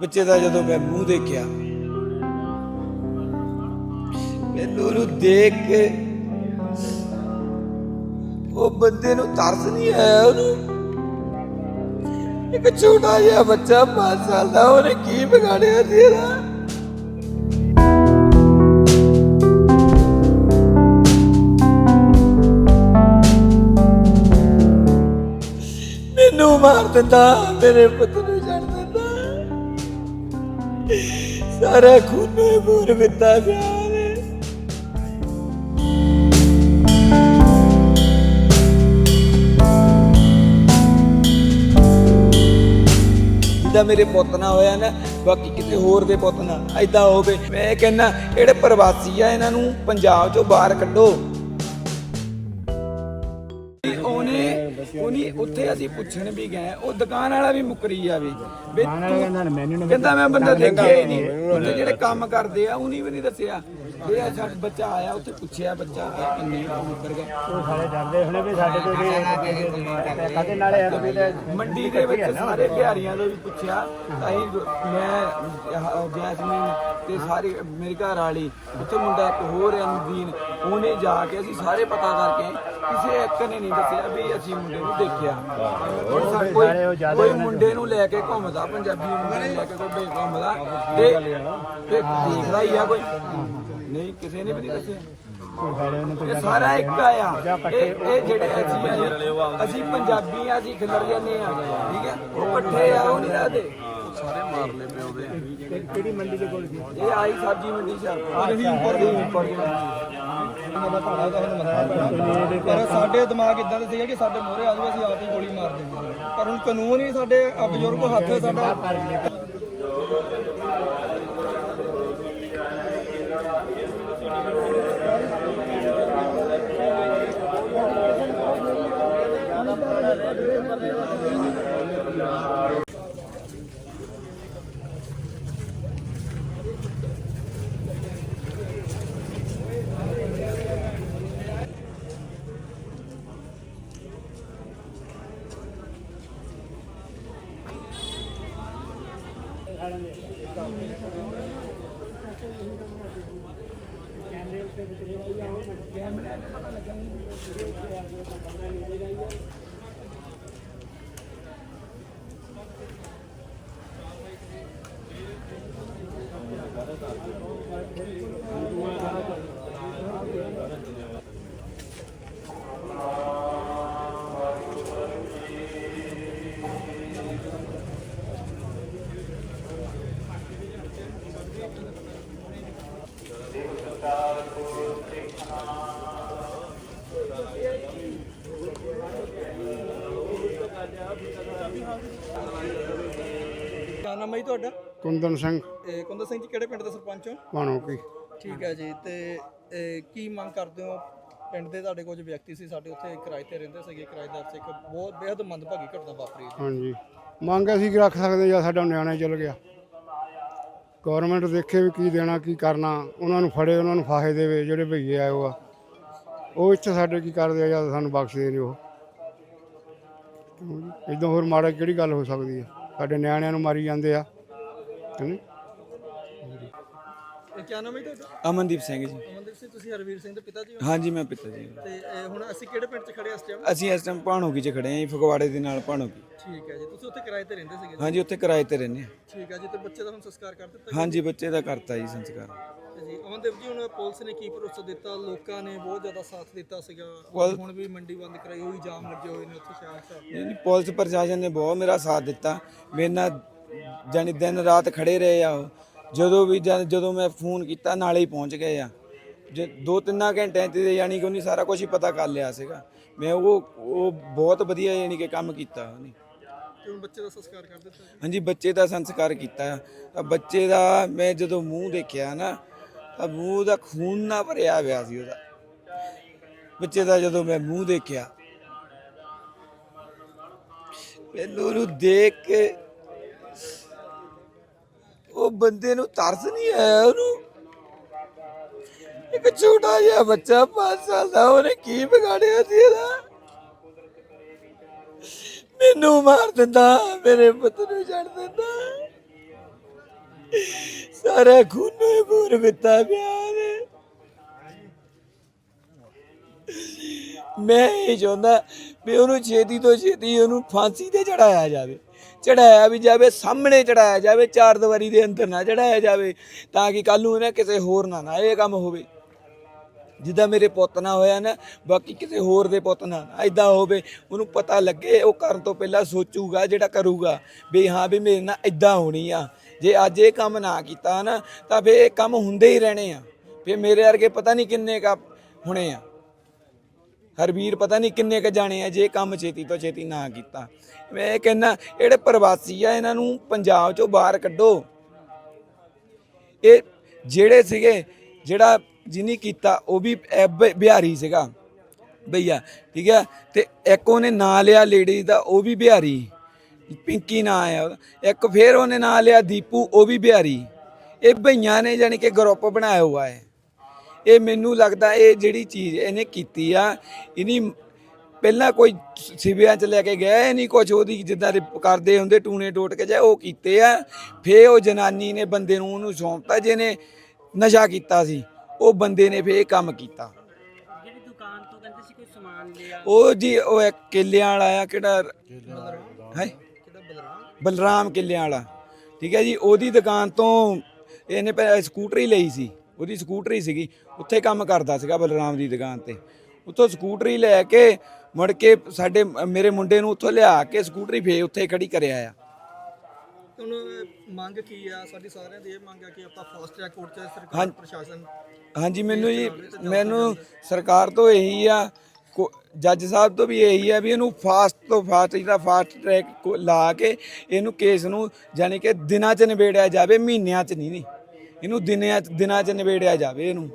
ਬੱਚੇ ਦਾ ਜਦੋਂ ਮੈਂ ਮੂੰਹ ਦੇਖਿਆ ਮੈਨੂੰ ਉਹਨੂੰ ਦੇਖ ਕੇ ਉਹ ਬੰਦੇ ਨੂੰ ਤਰਸ ਨਹੀਂ ਆਇਆ ਉਹਨੂੰ। ਇੱਕ ਛੋਟਾ ਜਿਹਾ ਬੱਚਾ 5 ਸਾਲ ਦਾ, ਉਹਨੇ ਕੀ ਵਿਗਾੜਿਆ ਤੇਰਾ ਮੈਨੂੰ ਮਾਰ ਦਿੰਦਾ ਮੇਰੇ ਪੁੱਤ ਨੂੰ ਸਾਰਾ ਖੂਨ ਮੂਰ ਵਿੱਤਾ ਗਿਆ ਜਿੱਦਾਂ ਮੇਰੇ ਪੁੱਤ ਨਾ ਹੋਇਆ ਨਾ, ਬਾਕੀ ਕਿਸੇ ਹੋਰ ਦੇ ਪੁੱਤ ਨਾ ਐਦਾਂ ਹੋਵੇ। ਮੈਂ ਕਹਿੰਦਾ, ਜਿਹੜੇ ਪ੍ਰਵਾਸੀ ਆ, ਇਹਨਾਂ ਨੂੰ ਪੰਜਾਬ ਚੋਂ ਬਾਹਰ ਕੱਢੋ। ਉਹਨੇ ਉੱਥੇ ਅਸੀਂ ਪੁੱਛਣ ਵੀ ਗਏ ਉਹ ਦੁਕਾਨ ਵਾਲਾ ਵੀ ਮੁਕਰੀ ਜਾਵੇ ਵੀ। ਤੂੰ- ਕਹਿੰਦਾ ਮੈਂ ਬੰਦਾ ਦੇਖਿਆ ਹੀ ਨਹੀਂ। ਉੱਥੇ ਜਿਹੜੇ ਕੰਮ ਕਰਦੇ ਆ ਉਹਨੇ ਵੀ ਨਹੀਂ ਦੱਸਿਆ। ਇਹ ਆ ਸਾਡਾ ਬੱਚਾ ਆਇਆ ਉੱਥੇ ਪੁੱਛਿਆ ਬੱਚਾ ਆ ਕਿੰਨੇ ਮੁਕਰ ਗਿਆ ਉਹ ਸਾਰੇ ਡਰਦੇ ਹੁਣੇ ਵੀ ਸਾਡੇ ਤੋਂ ਵੀ ਕਦੇ ਨਾਲੇ ਵੀ ਤੇ ਮੰਡੀ ਦੇ ਵਿੱਚ ਸਾਰੇ ਬਿਹਾਰੀਆਂ ਤੋਂ ਵੀ ਪੁੱਛਿਆ ਤਾਂ ਅਸੀਂ ਮੈਂ ਜੈਸਮੀਨ ਤੇ ਸਾਰੇ ਮੇਰੀ ਘਰ ਵਾਲੀ ਉੱਥੇ ਮੁੰਡਾ ਇੱਕ ਹੋਰ ਹੈ ਨਦੀਨ ਉਹਨੇ ਜਾ ਕੇ ਅਸੀਂ ਸਾਰੇ ਪਤਾ ਕਰਕੇ ਕਿਸੇ ਇੱਕ ਨੇ ਨਹੀਂ ਦੱਸਿਆ ਵੀ ਅਸੀਂ ਮੁੰਡੇ ਨੂੰ ਦੇਖਿਆ। ਕੋਈ ਮੁੰਡੇ ਨੂੰ ਲੈ ਕੇ ਘੁੰਮਦਾ ਪੰਜਾਬੀ ਮੁੰਡੇ ਨੂੰ ਲੈ ਕੇ ਕੋਈ ਘੁੰਮਦਾ ਤੇ ਤੇ ਦੇਖਦਾ ਹੀ ਆ ਕੋਈ। ਨਹੀਂ ਕਿਸੇ ਨੇ ਵੀ ਨਹੀਂ ਦੱਸਿਆ। ਇਹ ਸਾਰਾ ਇੱਕ ਆ ਇਹ ਇਹ ਜਿਹੜੇ ਅਸੀਂ ਅਸੀਂ ਪੰਜਾਬੀ ਆ ਅਸੀਂ ਖਿਲਰ ਜਾਂਦੇ ਆ ਠੀਕ ਹੈ? ਉਹ ਇਕੱਠੇ ਆ ਉਹ ਨਹੀਂ ਰਹਦੇ। ਸਾਰੇ ਮਾਰਲੇ ਪਿਓ ਦੇ ਕਿਹੜੀ ਮੰਡੀ ਦੇ ਕੋਲ ਸੀ? ਇਹ ਆਈ ਸਬਜ਼ੀ ਮੰਡੀ ਚ। ਅਸੀਂ ਉੱਪਰ ਦੀ ਉੱਪਰ ਦੀ ਪਰ ਸਾਡੇ ਦਿਮਾਗ ਇਦਾਂ ਦੇ ਸੀਗੇ ਕਿ ਸਾਡੇ ਮੋਹਰੇ ਆ ਜਾਵੇ ਅਸੀਂ ਆਪ ਹੀ ਗੋਲੀ ਮਾਰ ਦਿੰਦੇ ਪਰ ਹੁਣ ਕਾਨੂੰਨ ਹੀ ਸਾਡੇ ਆ ਬਜ਼ੁਰਗ ਹੱਥ ਸਾਡਾ। ਕਿਆ ਨਾਮ ਹੈ ਜੀ ਤੁਹਾਡਾ? ਕੁੰਦਨ ਸਿੰਘ। ਇਹ ਕੁੰਦਰ ਸਿੰਘ ਜੀ ਕਿਹੜੇ ਪਿੰਡ ਦੇ ਸਰਪੰਚ ਹੋ? ਕੀ। ਠੀਕ ਹੈ ਜੀ ਤੇ ਇਹ ਕੀ ਮੰਗ ਕਰਦੇ ਹੋ? ਪਿੰਡ ਦੇ ਤੁਹਾਡੇ ਕੁਝ ਵਿਅਕਤੀ ਸੀ ਸਾਡੇ ਉੱਥੇ ਕਿਰਾਏ ਤੇ ਰਹਿੰਦੇ ਸੀਗੇ ਕਿਰਾਏਦਾਰ ਸੀ ਇੱਕ ਬਹੁਤ ਬੇहद ਮੰਦਭਾਗੀ ਘਟਨਾ ਵਾਪਰੀ ਹੈ ਹਾਂਜੀ। ਮੰਗ ਅਸੀਂ ਕੀ ਰੱਖ ਸਕਦੇ ਜਾਂ ਸਾਡਾ ਨਿਆਣਾ ਚਲ ਗਿਆ। ਗਵਰਨਮੈਂਟ ਦੇਖੇ ਵੀ ਕੀ ਦੇਣਾ ਕੀ ਕਰਨਾ ਉਹਨਾਂ ਨੂੰ ਫੜੇ ਉਹਨਾਂ ਨੂੰ ਫਾਹੇ ਦੇਵੇ ਜਿਹੜੇ ਭਈਏ ਆਏ ਉਹ ਆ ਉਹ ਇੱਥੇ ਸਾਡੇ ਕੀ ਕਰਦੇ ਆ ਜਾਂ ਸਾਨੂੰ ਬਖਸ਼ਦੇ ਨੇ ਉਹ। ਇਦਾਂ ਹੋਰ ਮਾੜਾ ਕਿਹੜੀ ਗੱਲ ਹੋ ਸਕਦੀ ਹੈ? ਸਾਡੇ ਨਿਆਣਿਆਂ ਨੂੰ ਮਾਰੀ ਜਾਂਦੇ ਆ ਹੈਨੀ? ਕਿਆ ਨਾਮ ਹੈ ਤੁਹਾਡਾ? ਅਮਨਦੀਪ ਸਿੰਘ ਜੀ। ਅਮਨਦੀਪ ਸਿੰਘ ਤੁਸੀਂ ਹਰਵੀਰ ਸਿੰਘ ਦੇ ਪਿਤਾ ਜੀ ਹੋ? ਹਾਂਜੀ ਮੈਂ ਪਿਤਾ ਜੀ। ਤੇ ਹੁਣ ਅਸੀਂ ਕਿਹੜੇ ਪਿੰਡ 'ਚ ਖੜੇ ਹਾਂ ਇਸ ਟਾਈਮ ਅਸੀਂ ਇਸ ਟਾਈਮ ਭਾਣੋਗੀ ਚ ਖੜੇ ਆਂ ਜੀ ਫਗਵਾੜੇ ਦੇ ਨਾਲ ਭਾਣੋਗੀ। ਠੀਕ ਹੈ ਜੀ ਤੁਸੀਂ ਉੱਥੇ ਕਿਰਾਏ ਤੇ ਰਹਿੰਦੇ ਸੀਗੇ? ਹਾਂਜੀ ਉੱਥੇ ਕਿਰਾਏ ਤੇ ਰਹਿੰਦੇ ਹਾਂ। ਠੀਕ ਹੈ ਜੀ ਤੇ ਬੱਚੇ ਦਾ ਹੁਣ ਸੰਸਕਾਰ ਕਰ ਦਿੱਤਾ ਹਾਂਜੀ ਬੱਚੇ ਦਾ ਕਰਤਾ ਜੀ ਸੰਸਕਾਰ। ਤੇ ਜੀ ਅਮਨਦੀਪ ਜੀ ਹੁਣ ਪੁਲਿਸ ਨੇ ਕੀ ਭਰੋਸਾ ਦਿੱਤਾ? ਲੋਕਾਂ ਨੇ ਬਹੁਤ ਜ਼ਿਆਦਾ ਸਾਥ ਦਿੱਤਾ ਸੀਗਾ। ਪੁਲ- ਹੁਣ ਵੀ ਮੰਡੀ ਬੰਦ ਕਰਾਈ ਹੋਈ ਜਾਮ ਲੱਗੇ ਹੋਏ ਨੇ ਉੱਥੇ ਸ਼ਹਿਰ 'ਚ ਨਹੀਂ ਨਹੀਂ, ਪੁਲਿਸ ਪ੍ਰਸ਼ਾਸਨ ਨੇ ਬਹੁਤ ਮੇਰਾ ਸਾਥ ਦਿੱਤਾ। ਮੇਰੇ ਨਾਲ ਜਾਨੀ ਦਿਨ ਰਾਤ ਖੜੇ ਰਹੇ ਆ ਉਹ। ਜਦੋਂ ਵੀ ਜਦ- ਜਦੋਂ ਮੈਂ ਫੋਨ ਕੀਤਾ ਨਾਲੇ ਹੀ ਪਹੁੰਚ ਗਏ ਆ। ਜੇ ਦੋ ਤਿੰਨਾਂ ਘੰਟਿਆਂ ਤੇ ਯਾਨੀ ਕਿ ਉਹਨੇ ਸਾਰਾ ਕੁਝ ਹੀ ਪਤਾ ਕਰ ਲਿਆ ਸੀਗਾ। ਮੈਂ ਉਹ ਉਹ ਬਹੁਤ ਵਧੀਆ ਯਾਨੀ ਕਿ ਕੰਮ ਕੀਤਾ ਉਹਨੇ। ਤੇ ਹੁਣ ਬੱਚੇ ਦਾ ਸੰਸਕਾਰ ਕਰ ਦਿੱਤਾ? ਜੀ ਹਾਂਜੀ ਬੱਚੇ ਦਾ ਸੰਸਕਾਰ ਕੀਤਾ। ਤਾਂ ਬੱਚੇ ਦਾ ਮੈਂ ਜਦੋਂ ਮੂੰਹ ਦੇਖਿਆ ਨਾ ਤਾਂ ਮੂੰਹ ਦਾ ਖੂਨ ਨਾ ਭਰਿਆ ਹੋਇਆ ਸੀ ਉਹਦਾ। ਬੱਚੇ ਦਾ ਜਦੋਂ ਮੈਂ ਮੂੰਹ ਦੇਖਿਆ ਮੈਨੂੰ ਉਹਨੂੰ ਦੇਖ ਕੇ ਉਹ ਬੰਦੇ ਨੂੰ ਤਰਸ ਨਹੀਂ ਆਇਆ ਉਹਨੂੰ? ਇੱਕ ਛੋਟਾ ਜਿਹਾ ਬੱਚਾ 5 ਸਾਲ ਦਾ, ਉਹਨੇ ਕੀ ਵਿਗਾੜਿਆ ਸੀ ਇਹਦਾ? ਮੈਨੂੰ ਮਾਰ ਦਿੰਦਾ, ਮੇਰੇ ਪੁੱਤ ਨੂੰ ਛੱਡ ਦਿੰਦਾ। ਸਾਰਾ ਖੂਨੇ ਖੂਨ ਬਿੱਤਾ ਪਿਆ ਨੇ ਮੈਂ ਇਹ ਚਾਹੁੰਦਾ ਵੀ ਉਹਨੂੰ ਛੇਤੀ ਤੋਂ ਛੇਤੀ ਉਹਨੂੰ ਫਾਂਸੀ ਤੇ ਚੜਾਇਆ ਜਾਵੇ। ਚੜਾਇਆ ਵੀ ਜਾਵੇ, ਸਾਹਮਣੇ ਚੜਾਇਆ ਜਾਵੇ, ਚਾਰ ਦੀਵਾਰੀ ਦੇ ਅੰਦਰ ਨਾ ਚੜਾਇਆ ਜਾਵੇ, ਤਾਂ ਕਿ ਕੱਲ ਨੂੰ ਨਾ ਕਿਸੇ ਹੋਰ ਨਾ ਨਾ ਇਹ ਕੰਮ ਹੋਵੇ। ਜਿੱਦਾਂ ਮੇਰੇ ਪੁੱਤ ਨਾਲ ਹੋਇਆ ਨਾ, ਬਾਕੀ ਕਿਸੇ ਹੋਰ ਦੇ ਪੁੱਤ ਨਾਲ ਐਦਾਂ ਹੋਵੇ, ਉਹਨੂੰ ਪਤਾ ਲੱਗੇ, ਉਹ ਕਰਨ ਤੋਂ ਪਹਿਲਾਂ ਸੋਚੂਗਾ, ਜਿਹੜਾ ਕਰੂਗਾ, ਵੀ ਹਾਂ ਵੀ ਮੇਰੇ ਨਾਲ ਐਦਾਂ ਹੋਣੀ ਆ। ਜੇ ਅੱਜ ਇਹ ਕੰਮ ਨਾ ਕੀਤਾ ਨਾ, ਤਾਂ ਫੇ ਇਹ ਕੰਮ ਹੁੰਦੇ ਹੀ ਰਹਿਣੇ ਆ। ਫੇ ਮੇਰੇ ਵਰਗੇ ਪਤਾ ਨਹੀਂ ਕਿੰਨੇ ਕਾ ਹੋਣੇ ਆ। ਹਰਵੀਰ ਪਤਾ ਨਹੀਂ ਕਿੰਨੇ ਕ ਜਾਣੇ ਆ ਜੇ ਕੰਮ ਛੇਤੀ ਤੋਂ ਛੇਤੀ ਨਾ ਕੀਤਾ। ਮੈਂ ਇਹ ਕਹਿੰਦਾ, ਜਿਹੜੇ ਪ੍ਰਵਾਸੀ ਆ, ਇਹਨਾਂ ਨੂੰ ਪੰਜਾਬ ਚੋਂ ਬਾਹਰ ਕੱਢੋ। ਇਹ ਜਿਹੜੇ ਸੀਗੇ, ਜਿਹੜਾ ਜਿਹਨੇ ਕੀਤਾ, ਉਹ ਵੀ ਬ- ਬਿਹਾਰੀ ਸੀਗਾ। ਭਈਆ ਠੀਕ ਹੈ ਤੇ ਇੱਕ ਉਹਨੇ ਨਾਂ ਲਿਆ ਲੇਡੀ ਦਾ, ਉਹ ਵੀ ਬਿਹਾਰੀ। ਪਿੰਕੀ ਨਾਂ ਆਇਆ ਉਹਦਾ। ਇੱਕ ਫੇਰ ਉਹਨੇ ਨਾਂ ਲਿਆ ਦੀਪੂ, ਉਹ ਵੀ ਬਿਹਾਰੀ। ਇਹ ਭਈਆਂ ਨੇ ਜਾਨੀ ਕਿ ਗਰੁੱਪ ਬਣਾਇਆ ਹੋਇਆ ਹੈ। ਇਹ ਮੈਨੂੰ ਲੱਗਦਾ ਇਹ ਜਿਹੜੀ ਚੀਜ਼ ਇਹਨੇ ਕੀਤੀ ਆ ਇਨੀ ਪਹਿਲਾਂ ਕੋਈ ਸਿਵਿਆਂ ਚ ਲੈ ਕੇ ਗਿਆ ਇਹ ਨਹੀਂ ਕੁਝ ਉਹਦੀ ਜਿੱਦਾਂ ਦੇ ਕਰਦੇ ਹੁੰਦੇ ਟੂਣੇ ਟੋਟ ਕੇ ਜਾਏ ਉਹ ਕੀਤੇ ਆ ਫੇ ਉਹ ਜਨਾਨੀ ਨੇ ਬੰਦੇ ਨੂੰ ਉਹਨੂੰ ਸੌਂਪਤਾ ਜਿਹਨੇ ਨਸ਼ਾ ਕੀਤਾ ਸੀ ਉਹ ਬੰਦੇ ਨੇ ਫੇ ਇਹ ਕੰਮ ਕੀਤਾ। ਜਿਹੜੀ ਦੁਕਾਨ ਤੋਂ ਕਹਿੰਦੇ ਸੀ ਕੋਈ ਸਮਾਨ ਲਿਆ। ਉਹ ਜੀ ਉਹ ਇੱਕ ਕਿੱਲਿਆਂ ਵਾਲਾ ਆ ਕਿਹੜਾ ਹੈ? ਕਿਹੜਾ ਬਲਰਾਮ? ਬਲਰਾਮ ਕਿੱਲਿਆਂ ਵਾਲਾ। ਠੀਕ ਹੈ ਜੀ ਉਹਦੀ ਦੁਕਾਨ ਤੋਂ ਇਹਨੇ ਸਕੂਟਰੀ ਲਈ ਸੀ। ਉਹਦੀ ਸਕੂਟਰੀ ਸੀਗੀ ਉੱਥੇ ਕੰਮ ਕਰਦਾ ਸੀਗਾ ਬਲਰਾਮ ਦੀ ਦੁਕਾਨ ਤੇ। ਉੱਥੋਂ ਸਕੂਟਰੀ ਲੈ ਕੇ ਮੁੜ ਕੇ ਸਾਡੇ ਮੇਰੇ ਮੁੰਡੇ ਨੂੰ ਉੱਥੋਂ ਲਿਆ ਕੇ ਸਕੂਟਰੀ ਫੇ ਉੱਥੇ ਖੜੀ ਕਰਿਆ ਆ। ਹੁਣ ਮੰਗ ਕੀ ਆ? ਸਾਡੀ ਸਾਰਿਆਂ ਦੀ ਇਹ ਮੰਗ ਆ ਕਿ ਆਪਾਂ ਫਾਸਟ ਟਰੈਕ ਕੋਰਟ ਚ। ਸਰਕਾਰ ਪ੍ਰਸ਼ਾਸਨ ਹਾਂਜੀ ਮੈਨੂੰ ਜੀ ਮੈਨੂੰ ਸਰਕਾਰ ਤੋਂ ਇਹੀ ਆ ਜੱਜ ਸਾਹਿਬ ਤੋਂ ਵੀ ਇਹੀ ਆ ਵੀ ਇਹਨੂੰ ਫਾਸਟ ਤੋਂ ਫਾਸਟ ਜਿਹੜਾ ਫਾਸਟ ਟਰੈਕ ਲਾ ਕੇ ਇਹਨੂੰ ਕੇਸ ਨੂੰ ਯਾਨੀ ਕਿ ਦਿਨਾਂ 'ਚ ਨਿਬੇੜਿਆ ਜਾਵੇ ਮਹੀਨਿਆਂ 'ਚ ਨਹੀਂ ਨਹੀਂ। ਇਹਨੂੰ ਦਿਨਾਂ 'ਚ ਦਿਨਾਂ 'ਚ ਨਿਬੇੜਿਆ ਜਾਵੇ ਇਹਨੂੰ।